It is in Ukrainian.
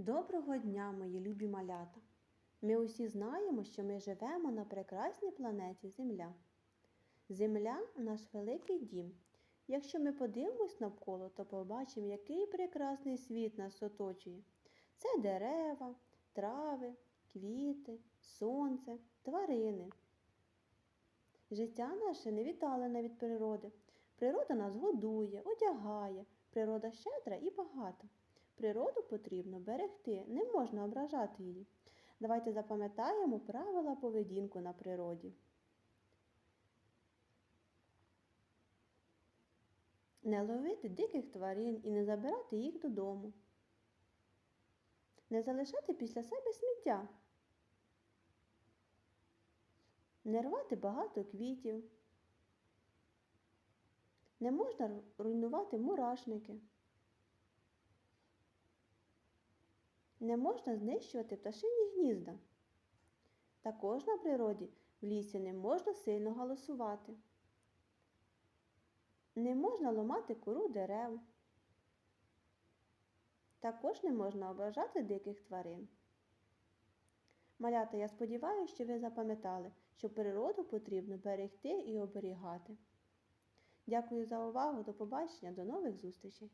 Доброго дня, мої любі малята! Ми усі знаємо, що ми живемо на прекрасній планеті Земля. Земля наш великий дім. Якщо ми подивимось навколо, то побачимо, який прекрасний світ нас оточує. Це дерева, трави, квіти, сонце, тварини. Життя наше не віддалене від природи. Природа нас годує, одягає, природа щедра і багата. Природу потрібно берегти, не можна ображати її. Давайте запам'ятаємо правила поведінку на природі. Не ловити диких тварин і не забирати їх додому. Не залишати після себе сміття. Не рвати багато квітів. Не можна руйнувати мурашники. Не можна знищувати пташині гнізда. Також на природі в лісі не можна сильно галасувати. Не можна ломати кору дерев. Також не можна ображати диких тварин. Малята, я сподіваюся, що ви запам'ятали, що природу потрібно берегти і оберігати. Дякую за увагу, до побачення, до нових зустрічей!